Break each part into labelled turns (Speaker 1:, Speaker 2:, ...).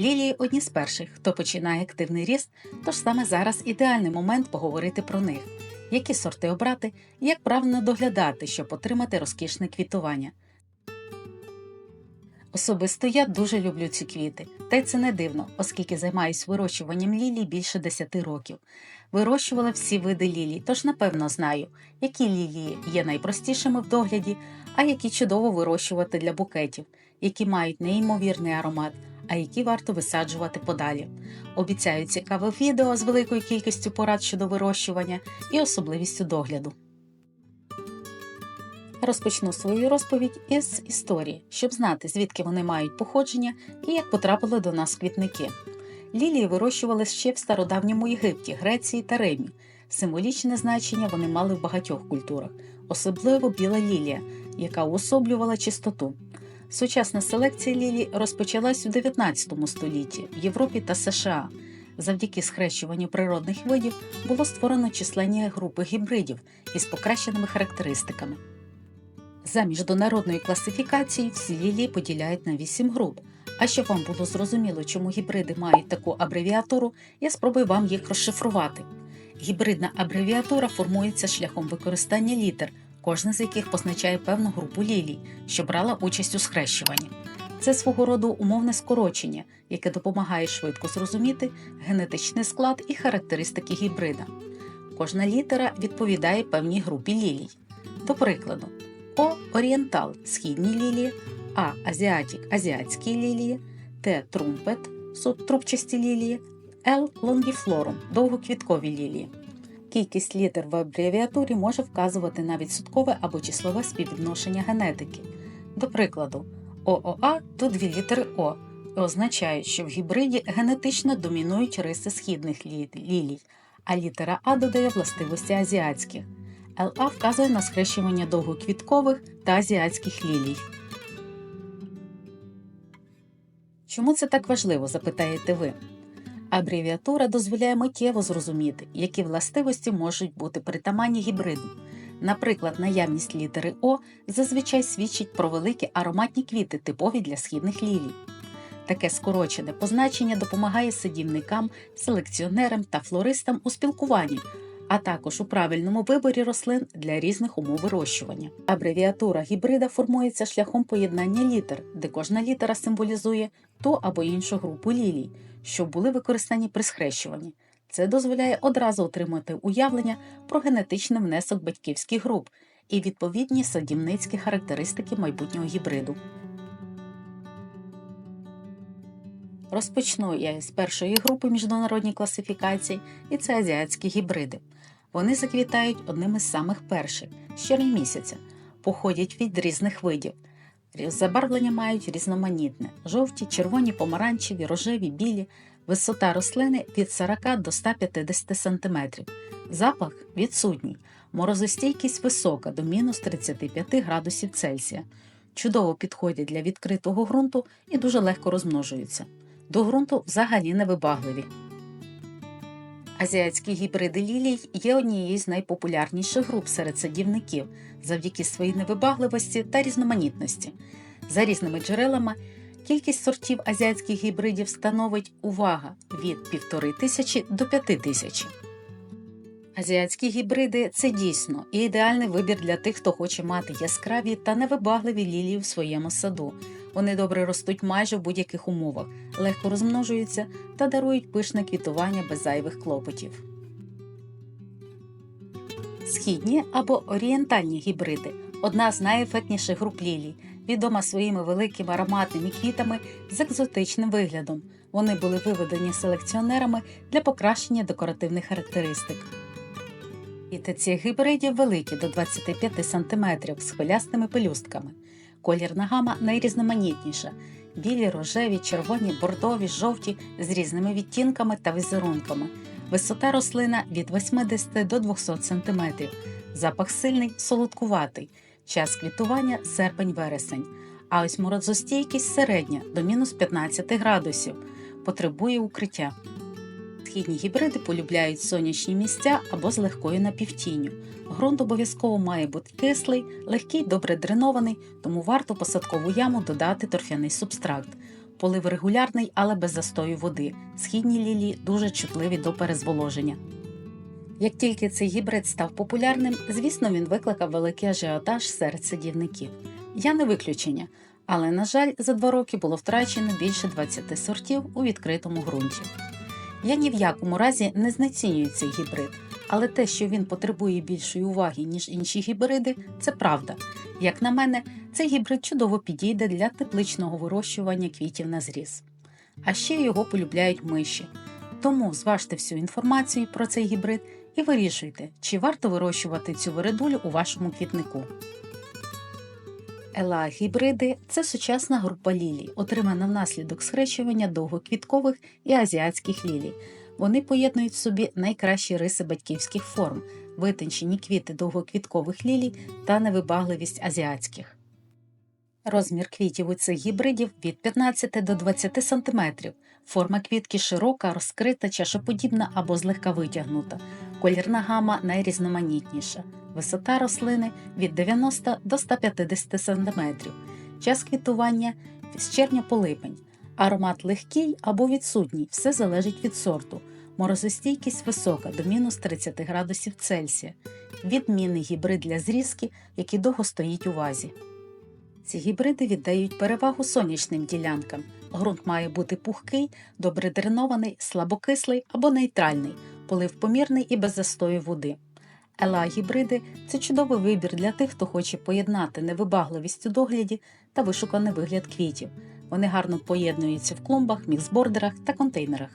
Speaker 1: Лілії одні з перших, хто починає активний ріст, тож саме зараз ідеальний момент поговорити про них, які сорти обрати, як правильно доглядати, щоб отримати розкішне квітування. Особисто я дуже люблю ці квіти, та й це не дивно, оскільки займаюсь вирощуванням лілій більше 10 років. Вирощувала всі види лілій, тож напевно знаю, які лілії є найпростішими в догляді, а які чудово вирощувати для букетів, які мають неймовірний аромат, а які варто висаджувати подалі. Обіцяю цікаве відео з великою кількістю порад щодо вирощування і особливістю догляду. Розпочну свою розповідь із історії, щоб знати, звідки вони мають походження і як потрапили до нас квітники. Лілії вирощували ще в стародавньому Єгипті, Греції та Римі. Символічне значення вони мали в багатьох культурах, особливо біла лілія, яка уособлювала чистоту. Сучасна селекція лілій розпочалась у 19 столітті в Європі та США. Завдяки схрещуванню природних видів було створено численні групи гібридів із покращеними характеристиками. За міжнародною класифікацією всі лілії поділяють на 8 груп. А щоб вам було зрозуміло, чому гібриди мають таку абревіатуру, я спробую вам їх розшифрувати. Гібридна абревіатура формується шляхом використання літер, кожна з яких позначає певну групу лілій, що брала участь у схрещуванні. Це свого роду умовне скорочення, яке допомагає швидко зрозуміти генетичний склад і характеристики гібрида. Кожна літера відповідає певній групі лілій. До прикладу, О орієнтал східні лілії, А азіатік азіатські лілії, Т трумпет субтрубчасті лілії, Л лонгіфлорум довгоквіткові лілії. Кількість літер в абревіатурі може вказувати на відсоткове або числове співвідношення генетики. До прикладу, ООА то дві літери О і означають, що в гібриді генетично домінують риси східних лілій, а літера А додає властивості азіатських. ЛА вказує на схрещування довгоквіткових та азіатських лілій. Чому це так важливо, запитаєте ви? Абревіатура дозволяє миттєво зрозуміти, які властивості можуть бути притаманні гібриду. Наприклад, наявність літери О зазвичай свідчить про великі ароматні квіти, типові для східних лілій. Таке скорочене позначення допомагає садівникам, селекціонерам та флористам у спілкуванні, а також у правильному виборі рослин для різних умов вирощування. Абревіатура гібрида формується шляхом поєднання літер, де кожна літера символізує ту або іншу групу лілій, що були використані при схрещуванні. Це дозволяє одразу отримати уявлення про генетичний внесок батьківських груп і відповідні садівницькі характеристики майбутнього гібриду. Розпочну я з першої групи міжнародній класифікації, і це азіатські гібриди. Вони заквітають одним із самих перших з червня місяця, походять від різних видів. Забарвлення мають різноманітне: жовті, червоні, помаранчеві, рожеві, білі, висота рослини від 40 до 150 см. Запах відсутній, морозостійкість висока до мінус 35 градусів Цельсія. Чудово підходять для відкритого ґрунту і дуже легко розмножуються. До ґрунту взагалі невибагливі. Азіатські гібриди лілій є однією з найпопулярніших груп серед садівників завдяки своїй невибагливості та різноманітності. За різними джерелами кількість сортів азіатських гібридів становить увага від 1500 до 5000. Азіатські гібриди це дійсно і ідеальний вибір для тих, хто хоче мати яскраві та невибагливі лілії в своєму саду. Вони добре ростуть майже в будь-яких умовах, легко розмножуються та дарують пишне квітування без зайвих клопотів. Східні або орієнтальні гібриди одна з найефектніших груп лілій, відома своїми великими ароматними квітами з екзотичним виглядом. Вони були виведені селекціонерами для покращення декоративних характеристик. Квіти цих гібридів великі до 25 см з хвилястими пелюстками. Колірна гама найрізноманітніша: білі, рожеві, червоні, бордові, жовті з різними відтінками та візерунками. Висота рослина від 80 до 200 см. Запах сильний, солодкуватий. Час квітування серпень-вересень. А ось морозостійкість середня до мінус 15 градусів. Потребує укриття. Східні гібриди полюбляють сонячні місця або з легкою напівтінню. Ґрунт обов'язково має бути кислий, легкий, добре дренований, тому варто посадкову яму додати торфяний субстракт. Полив регулярний, але без застою води. Східні лілії дуже чутливі до перезволоження. Як тільки цей гібрид став популярним, звісно, він викликав великий ажіотаж серед садівників. Я не виключення, але, на жаль, за два роки було втрачено більше 20 сортів у відкритому ґрунті. Я ні в якому разі не знецінюю цей гібрид, але те, що він потребує більшої уваги, ніж інші гібриди, це правда. Як на мене, цей гібрид чудово підійде для тепличного вирощування квітів на зріз. А ще його полюбляють миші. Тому зважте всю інформацію про цей гібрид і вирішуйте, чи варто вирощувати цю вередулю у вашому квітнику. Ела гібриди це сучасна група лілій, отримана внаслідок схрещування довгоквіткових і азіатських лілій. Вони поєднують в собі найкращі риси батьківських форм, витончені квіти довгоквіткових лілій та невибагливість азіатських. Розмір квітів у цих гібридів від 15 до 20 см. Форма квітки широка, розкрита, чашоподібна або злегка витягнута. Колірна гама найрізноманітніша. Висота рослини від 90 до 150 см. Час квітування з червня по липень. Аромат легкий або відсутній, все залежить від сорту. Морозостійкість висока до мінус 30 градусів Цельсія. Відмінний гібрид для зрізки, який довго стоїть у вазі. Ці гібриди віддають перевагу сонячним ділянкам. Ґрунт має бути пухкий, добре дренований, слабокислий або нейтральний, полив помірний і без застою води. Ела гібриди це чудовий вибір для тих, хто хоче поєднати невибагливість у догляді та вишуканий вигляд квітів. Вони гарно поєднуються в клумбах, міксбордерах та контейнерах.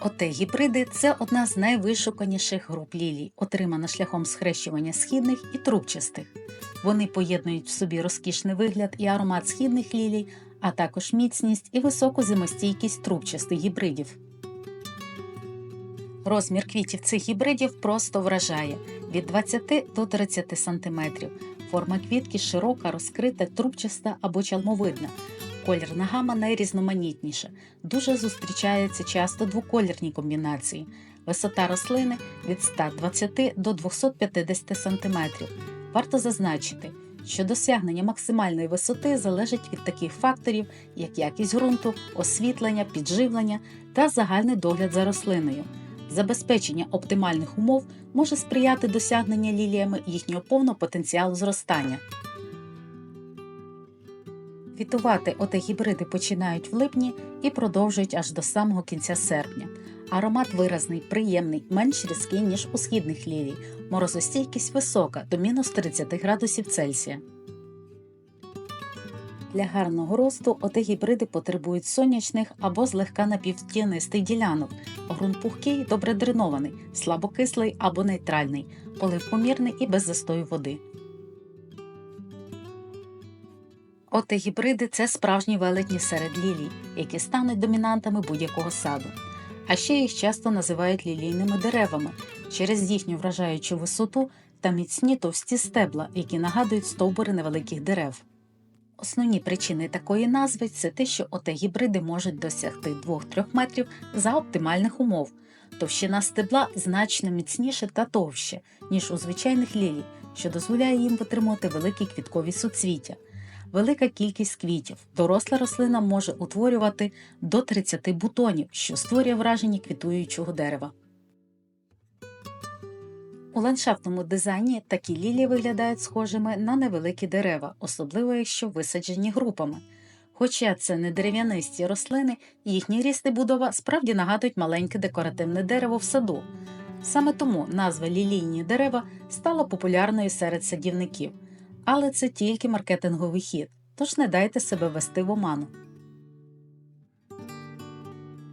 Speaker 1: Оте гібриди це одна з найвишуканіших груп лілій, отримана шляхом схрещування східних і трубчастих. Вони поєднують в собі розкішний вигляд і аромат східних лілій, а також міцність і високу зимостійкість трубчастих гібридів. Розмір квітів цих гібридів просто вражає від 20 до 30 см. Форма квітки широка, розкрита, трубчаста або чалмовидна. Колірна гама найрізноманітніша. Дуже зустрічаються часто двоколірні комбінації. Висота рослини від 120 до 250 см. Варто зазначити, що досягнення максимальної висоти залежить від таких факторів, як якість ґрунту, освітлення, підживлення та загальний догляд за рослиною. Забезпечення оптимальних умов може сприяти досягненню ліліями їхнього повного потенціалу зростання. Квітувати оте гібриди починають в липні і продовжують аж до самого кінця серпня. Аромат виразний, приємний, менш різкий, ніж у східних лілій. Морозостійкість висока до мінус 30 градусів Цельсія. Для гарного росту оте гібриди потребують сонячних або злегка напівтінистих ділянок. Грунт пухкий, добре дренований, слабокислий або нейтральний, полив помірний і без застою води. Оте гібриди це справжні велетні серед лілій, які стануть домінантами будь-якого саду. А ще їх часто називають лілійними деревами через їхню вражаючу висоту та міцні товсті стебла, які нагадують стовбури невеликих дерев. Основні причини такої назви це те, що оте гібриди можуть досягти 2-3 метрів за оптимальних умов. Товщина стебла значно міцніше та товще, ніж у звичайних лілій, що дозволяє їм витримувати великі квіткові суцвіття. Велика кількість квітів. Доросла рослина може утворювати до 30 бутонів, що створює враження квітуючого дерева. У ландшафтному дизайні такі лілії виглядають схожими на невеликі дерева, особливо якщо висаджені групами. Хоча це не дерев'янисті рослини, їхні ріст і будова справді нагадують маленьке декоративне дерево в саду. Саме тому назва лілійні дерева стала популярною серед садівників. Але це тільки маркетинговий хід, тож не дайте себе вести в оману.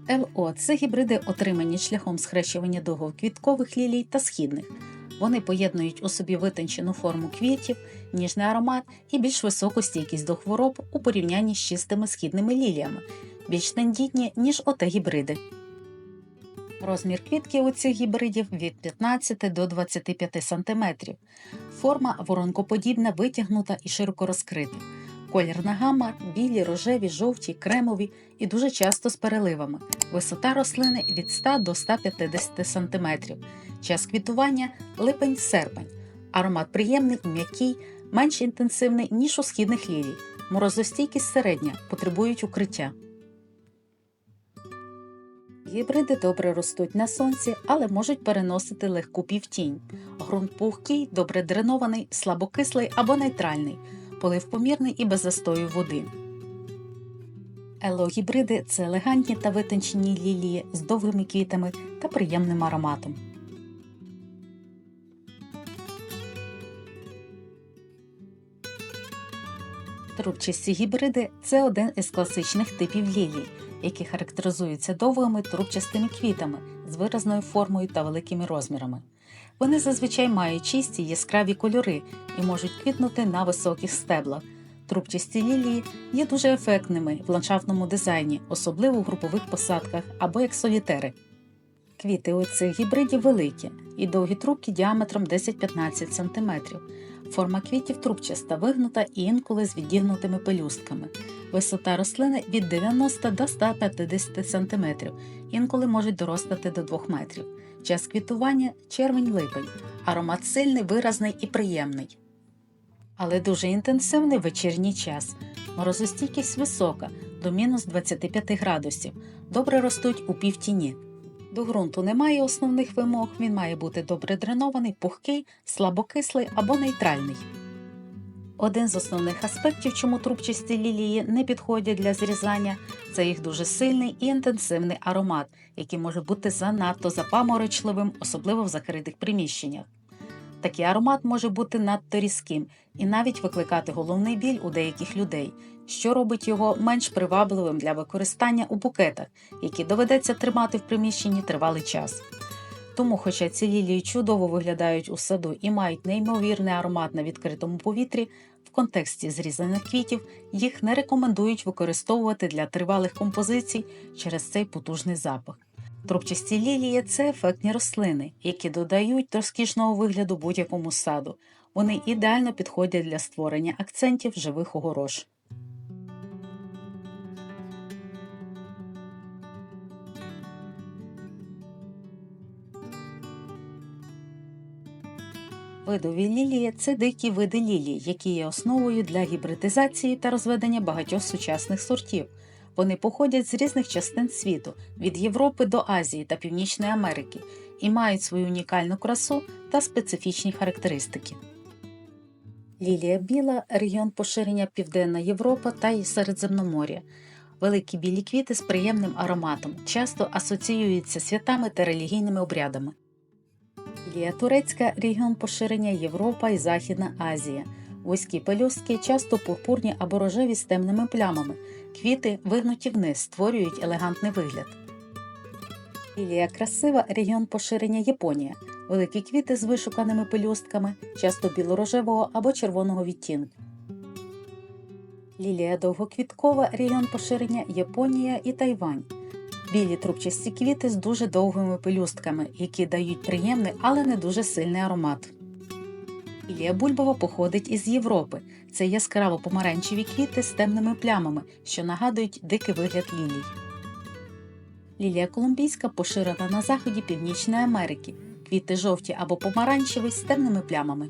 Speaker 1: ЛО це гібриди, отримані шляхом схрещування довгоквіткових лілій та східних. Вони поєднують у собі витончену форму квітів, ніжний аромат і більш високу стійкість до хвороб у порівнянні з чистими східними ліліями, більш тендітні, ніж оте гібриди. Розмір квітки у цих гібридів від 15 до 25 см. Форма воронкоподібна, витягнута і широко розкрита. Колірна гама білі, рожеві, жовті, кремові і дуже часто з переливами. Висота рослини від 100 до 150 см. Час квітування липень-серпень. Аромат приємний, м'який, менш інтенсивний, ніж у східних лілій. Морозостійкість середня, потребують укриття. Гібриди добре ростуть на сонці, але можуть переносити легку півтінь. Ґрунт пухкий, добре дренований, слабокислий або нейтральний, полив помірний і без застою води. Елогібриди це елегантні та витончені лілії з довгими квітами та приємним ароматом. Трубчасті гібриди це один із класичних типів лілій, які характеризуються довгими трубчастими квітами з виразною формою та великими розмірами. Вони зазвичай мають чисті яскраві кольори і можуть квітнути на високих стеблах. Трубчасті лілії є дуже ефектними в ландшафтному дизайні, особливо в групових посадках або як солітери. Квіти у цих гібридів великі і довгі трубки діаметром 10-15 см. Форма квітів трубчаста вигнута і інколи з відігнутими пелюстками. Висота рослини від 90 до 150 см, інколи можуть доростати до 2 метрів. Час квітування червень-липень. Аромат сильний, виразний і приємний. Але дуже інтенсивний вечірній час. Морозостійкість висока до мінус 25 градусів. Добре ростуть у півтіні. До ґрунту немає основних вимог, він має бути добре дренований, пухкий, слабокислий або нейтральний. Один з основних аспектів, чому трубчасті лілії не підходять для зрізання, це їх дуже сильний і інтенсивний аромат, який може бути занадто запаморочливим, особливо в закритих приміщеннях. Такий аромат може бути надто різким і навіть викликати головний біль у деяких людей, що робить його менш привабливим для використання у букетах, які доведеться тримати в приміщенні тривалий час. Тому, хоча ці лілії чудово виглядають у саду і мають неймовірний аромат на відкритому повітрі, в контексті зрізаних квітів їх не рекомендують використовувати для тривалих композицій через цей потужний запах. Трубчасті лілії це ефектні рослини, які додають розкішного вигляду будь-якому саду. Вони ідеально підходять для створення акцентів живих огорож. Видові лілії це дикі види лілій, які є основою для гібридизації та розведення багатьох сучасних сортів. Вони походять з різних частин світу від Європи до Азії та Північної Америки і мають свою унікальну красу та специфічні характеристики. Лілія біла регіон поширення Південна Європа та й Середземномор'я. Великі білі квіти з приємним ароматом, часто асоціюються святами та релігійними обрядами. Лілія турецька регіон поширення Європа і Західна Азія. Вузькі пелюстки, часто пурпурні або рожеві з темними плямами. Квіти вигнуті вниз, створюють елегантний вигляд. Лілія красива регіон поширення Японія. Великі квіти з вишуканими пелюстками, часто білорожевого або червоного відтінку. Лілія довгоквіткова регіон поширення Японія і Тайвань. Білі трубчасті квіти з дуже довгими пелюстками, які дають приємний, але не дуже сильний аромат. Лілія бульбова походить із Європи. Це яскраво помаранчеві квіти з темними плямами, що нагадують дикий вигляд лілій. Лілія колумбійська поширена на заході Північної Америки. Квіти жовті або помаранчеві з темними плямами.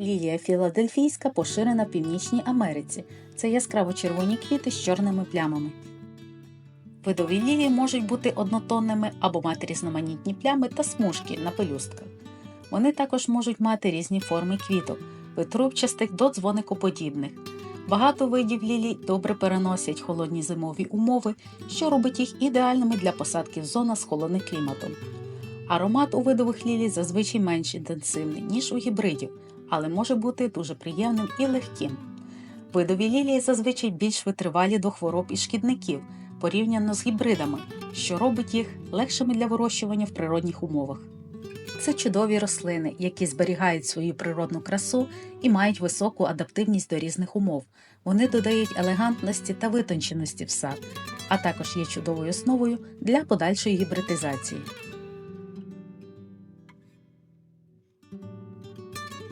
Speaker 1: Лілія філадельфійська поширена в Північній Америці. Це яскраво червоні квіти з чорними плямами. Видові лілії можуть бути однотонними або мати різноманітні плями та смужки на пелюстках. Вони також можуть мати різні форми квіток, від трубчастих до дзвоникоподібних. Багато видів лілій добре переносять холодні зимові умови, що робить їх ідеальними для посадки в зонах з холодним кліматом. Аромат у видових лілій зазвичай менш інтенсивний, ніж у гібридів, але може бути дуже приємним і легким. Видові лілії зазвичай більш витривалі до хвороб і шкідників порівняно з гібридами, що робить їх легшими для вирощування в природних умовах. Це чудові рослини, які зберігають свою природну красу і мають високу адаптивність до різних умов. Вони додають елегантності та витонченості в сад, а також є чудовою основою для подальшої гібридизації.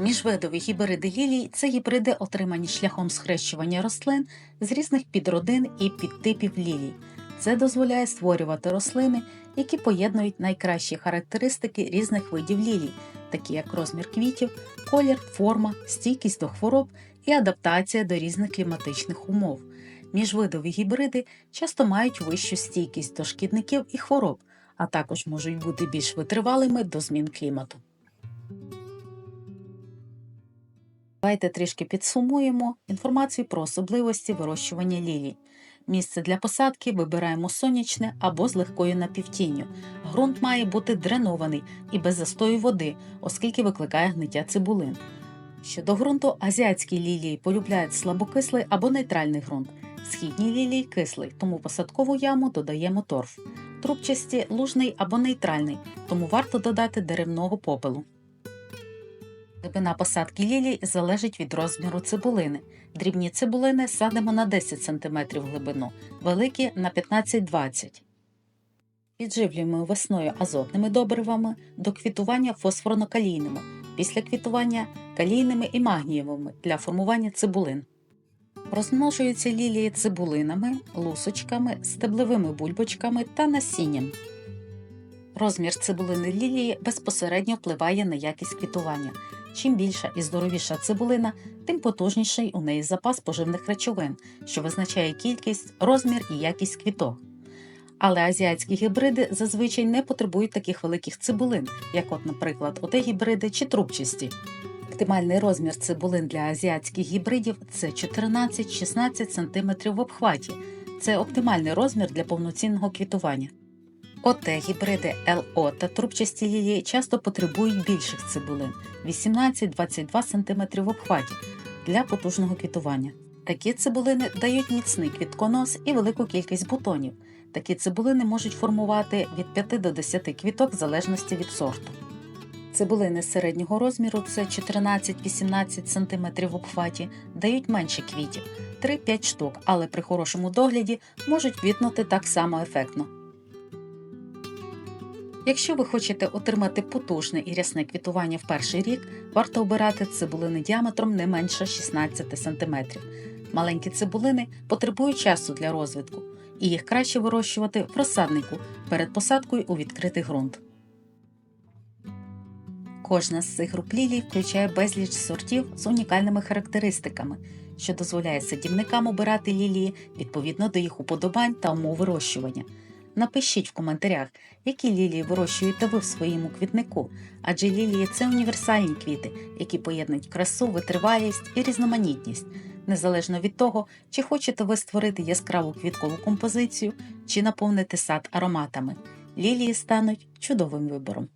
Speaker 1: Міжвидові гібриди лілій це гібриди, отримані шляхом схрещування рослин з різних підродин і підтипів лілій. Це дозволяє створювати рослини, які поєднують найкращі характеристики різних видів лілій такі як розмір квітів, колір, форма, стійкість до хвороб і адаптація до різних кліматичних умов. Міжвидові гібриди часто мають вищу стійкість до шкідників і хвороб, а також можуть бути більш витривалими до змін клімату. Давайте трішки підсумуємо інформацію про особливості вирощування лілій. Місце для посадки вибираємо сонячне або з легкою напівтінню. Ґрунт має бути дренований і без застою води, оскільки викликає гниття цибулин. Щодо ґрунту, азіатські лілії полюбляють слабокислий або нейтральний ґрунт. Східні лілії кислий, тому посадкову яму додаємо торф. Трубчасті лужний або нейтральний, тому варто додати деревного попелу. Глибина посадки лілій залежить від розміру цибулини. Дрібні цибулини садимо на 10 см глибину, великі на 15-20 Підживлюємо весною азотними добривами, до квітування фосфорно-калійними, після квітування калійними і магнієвими для формування цибулин. Розмножуються лілії цибулинами, лусочками, стеблевими бульбочками та насінням. Розмір цибулини лілії безпосередньо впливає на якість квітування. Чим більша і здоровіша цибулина, тим потужніший у неї запас поживних речовин, що визначає кількість, розмір і якість квіток. Але азіатські гібриди зазвичай не потребують таких великих цибулин, як, от, наприклад, оте гібриди чи трубчасті. Оптимальний розмір цибулин для азіатських гібридів це 14-16 см в обхваті. Це оптимальний розмір для повноцінного квітування. Оте гібриди ЛО та трубчасті лілії часто потребують більших цибулин 18-22 см в обхваті для потужного квітування. Такі цибулини дають міцний квітконос і велику кількість бутонів. Такі цибулини можуть формувати від 5 до 10 квіток в залежності від сорту. Цибулини середнього розміру це 14-18 см в обхваті, дають менше квітів 3-5 штук, але при хорошому догляді можуть квітнути так само ефектно. Якщо ви хочете отримати потужне і рясне квітування в перший рік, варто обирати цибулини діаметром не менше 16 см. Маленькі цибулини потребують часу для розвитку, і їх краще вирощувати в розсаднику перед посадкою у відкритий ґрунт. Кожна з цих груп лілій включає безліч сортів з унікальними характеристиками, що дозволяє садівникам обирати лілії відповідно до їх уподобань та умов вирощування. Напишіть в коментарях, які лілії вирощуєте ви в своєму квітнику, адже лілії це універсальні квіти, які поєднують красу, витривалість і різноманітність, незалежно від того, чи хочете ви створити яскраву квіткову композицію, чи наповнити сад ароматами. Лілії стануть чудовим вибором.